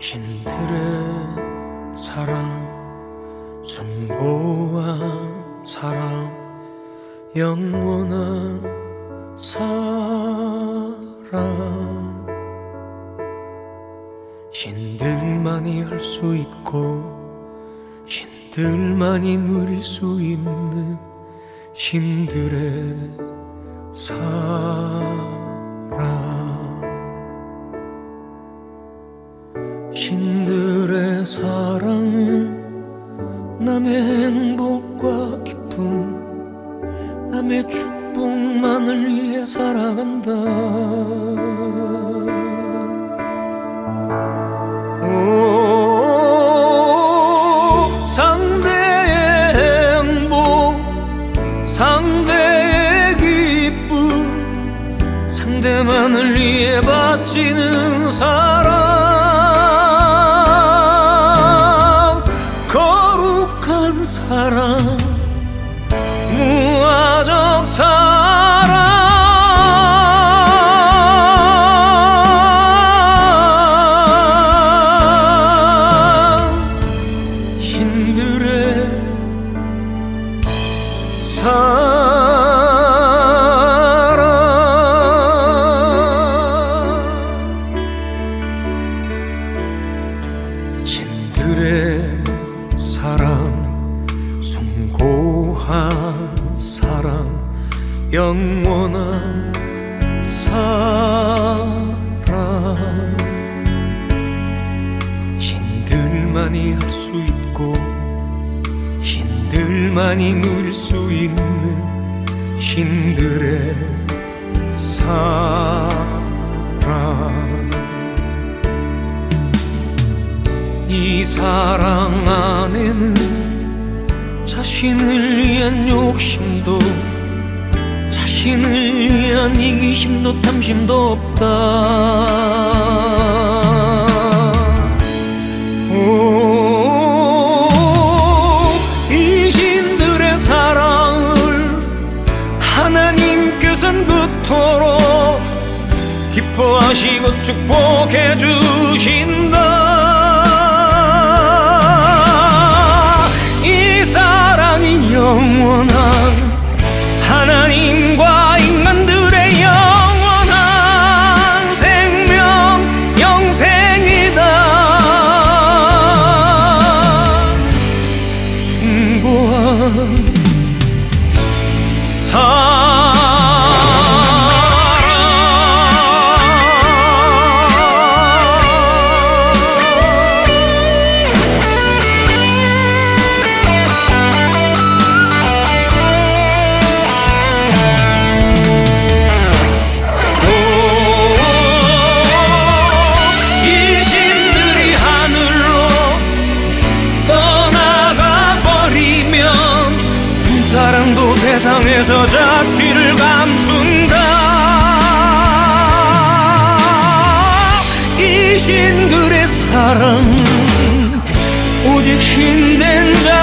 신들의 사랑 숭고한 사랑 영원한 사랑. 신들만이 할 수 있고 신들만이 누릴 수 있는 신들의 사랑 사랑은 남의 행복과 기쁨 남의 축복만을 위해 살아간다. 오 상대의 행복 상대의 기쁨 상대만을 위해 바치는 사랑 사랑. 신들의 사랑. 신들의 사랑 숭고한 사랑 영원한 사랑. 신들만이 할 수 있고 신들만이 누릴 수 있는 신들의 사랑. 이 사랑 안에는 자신을 위한 욕심도 자신을 위한 이기심도 탐심도 없다. 오, 이 신들의 사랑을 하나님께서는 그토록 기뻐하시고 축복해 주신다. 이 사랑이 영원한 사랑도 세상에서 자취를 감춘다. 이 신들의 사랑 오직 힘든 자들만이